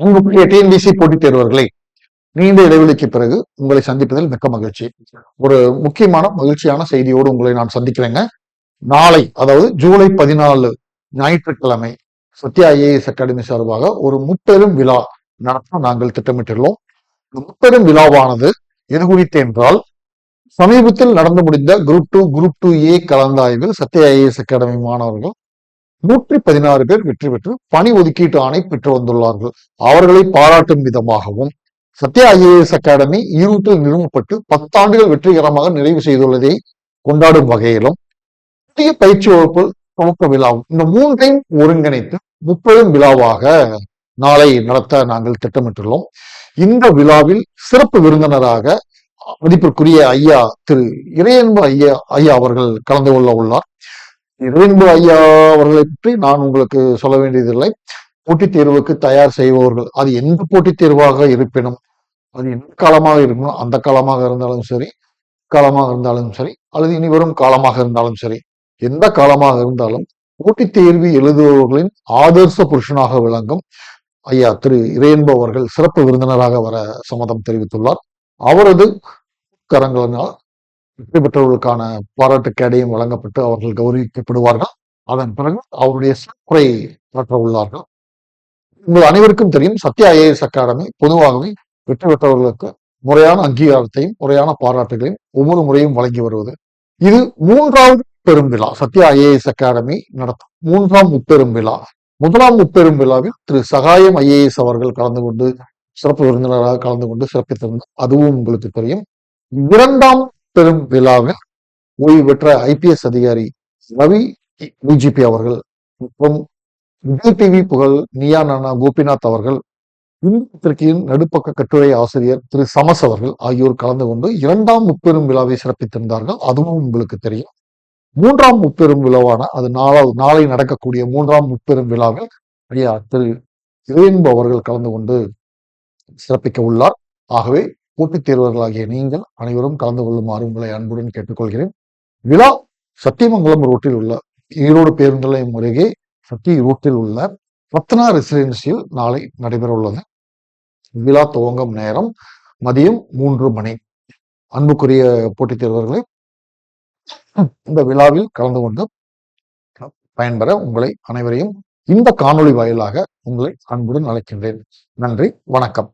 உங்களுடைய டிஎன்பிசி போட்டித் தேர்வர்களை நீண்ட இடைவெளிக்கு பிறகு உங்களை சந்திப்பதில் மிக்க மகிழ்ச்சி. ஒரு முக்கியமான மகிழ்ச்சியான செய்தியோடு உங்களை நான் சந்திக்கிறேங்க. நாளை அதாவது ஜூலை பதினாலு ஞாயிற்றுக்கிழமை சத்யா ஐஏஎஸ் அகாடமி சார்பாக ஒரு முப்பெரும் விழா நடத்த நாங்கள் திட்டமிட்டுள்ளோம். இந்த முப்பெரும் விழாவானது எது குறித்து என்றால் சமீபத்தில் நடந்து முடிந்த group two group two A கலந்தாய்வில் சத்யா ஐஏஎஸ் அகாடமி மாணவர்கள் நூற்றி பதினாறு பேர் வெற்றி பெற்று பணி ஒதுக்கீட்டு ஆணை பெற்று வந்துள்ளார்கள். அவர்களை பாராட்டும் விதமாகவும் சத்யா ஐஏஎஸ் அகாடமி ஈரோட்டில் நிறுவப்பட்டு பத்தாண்டுகள் வெற்றிகரமாக நிறைவு செய்துள்ளதை கொண்டாடும் வகையிலும் புதிய பயிற்சி வகுப்பு துவக்க விழாவும் இந்த மூன்றையும் ஒருங்கிணைத்து முப்பெரும் விழாவாக நாளை நடத்த நாங்கள் திட்டமிட்டுள்ளோம். இந்த விழாவில் சிறப்பு விருந்தினராக மதிப்பிற்குரிய ஐயா திரு இறையன்பு ஐயா ஐயா அவர்கள் கலந்து கொள்ள உள்ளார். இறையன்பு ஐயா அவர்களை பற்றி நான் உங்களுக்கு சொல்ல வேண்டியதில்லை. போட்டித் தேர்வுக்கு தயார் செய்பவர்கள். அது எந்த போட்டித் தேர்வாக இருப்பினும் அது எந்த காலமாக இருக்கணும் அந்த காலமாக இருந்தாலும் சரி காலமாக இருந்தாலும் சரி அல்லது இனி வரும் காலமாக இருந்தாலும் சரி எந்த காலமாக இருந்தாலும் போட்டித் தேர்வு எழுதுபவர்களின் ஆதர்ச புருஷனாக விளங்கும் ஐயா திரு இறையன்பு அவர்கள் சிறப்பு விருந்தினராக வர சம்மதம் தெரிவித்துள்ளார். அவரது கரங்களினால் வெற்றி பெற்றவர்களுக்கான பாராட்டு கேடையும் வழங்கப்பட்டு அவர்கள் கௌரவிக்கப்படுவார்கள். அதன் பிறகு அவருடைய சிறப்புரை ஆற்ற உள்ளார்கள் உங்கள் அனைவருக்கும் தெரியும் சத்யா ஐஏஎஸ் அகாடமி பொதுவாகவே வெற்றி பெற்றவர்களுக்கு முறையான அங்கீகாரத்தையும் முறையான பாராட்டுகளையும் ஒவ்வொரு முறையும் வழங்கி வருவது. இது மூன்றாவது பெரும் விழா சத்யா ஐஏஎஸ் அகாடமி நடத்தும் மூன்றாம் முப்பெரும் விழா. முதலாம் முப்பெரும் விழாவில் திரு சகாயம் ஐஏஎஸ் அவர்கள் கலந்து கொண்டு சிறப்பு விருந்தினராக கலந்து கொண்டு சிறப்பித்திருந்தார். அதுவும் உங்களுக்கு தெரியும். இரண்டாம் பெரும் விழாவில் ஓய்வு பெற்ற ஐபிஎஸ் அதிகாரி ரவி டிஜிபி அவர்கள் மற்றும் விஜய் டிவி புகழ் நியா நானா கோபிநாத் அவர்கள் இந்து பத்திரிகையின் நடுப்பக்க கட்டுரை ஆசிரியர் திரு சமஸ் அவர்கள் ஆகியோர் கலந்து கொண்டு இரண்டாம் முப்பெரும் விழாவை சிறப்பித்திருந்தார்கள். அதுவும் உங்களுக்கு தெரியும். மூன்றாம் முப்பெரும் விழாவான அது நாலாவது நாளை நடக்கக்கூடிய மூன்றாம் முப்பெரும் விழாவில் ஐயா திரு இறையன்பு அவர்கள் கலந்து கொண்டு சிறப்பிக்க உள்ளார். ஆகவே போட்டித் தேர்வர்களாகிய நீங்கள் அனைவரும் கலந்து கொள்ளுமாறு உங்களை அன்புடன் கேட்டுக்கொள்கிறேன். விழா சத்தியமங்கலம் ரோட்டில் உள்ள ஈரோடு பேருந்து நிலையம் அருகே சத்தி ரோட்டில் உள்ள ரத்னா ரெசிடென்சியில் நாளை நடைபெற உள்ளது விழா துவங்கும் நேரம் மதியம் மூன்று மணி. அன்புக்குரிய போட்டித் தேர்வர்களை இந்த விழாவில் கலந்து கொண்டு பயன்பெற உங்களை அனைவரையும் இந்த காணொளி வாயிலாக உங்களை அன்புடன் அழைக்கின்றேன். நன்றி வணக்கம்.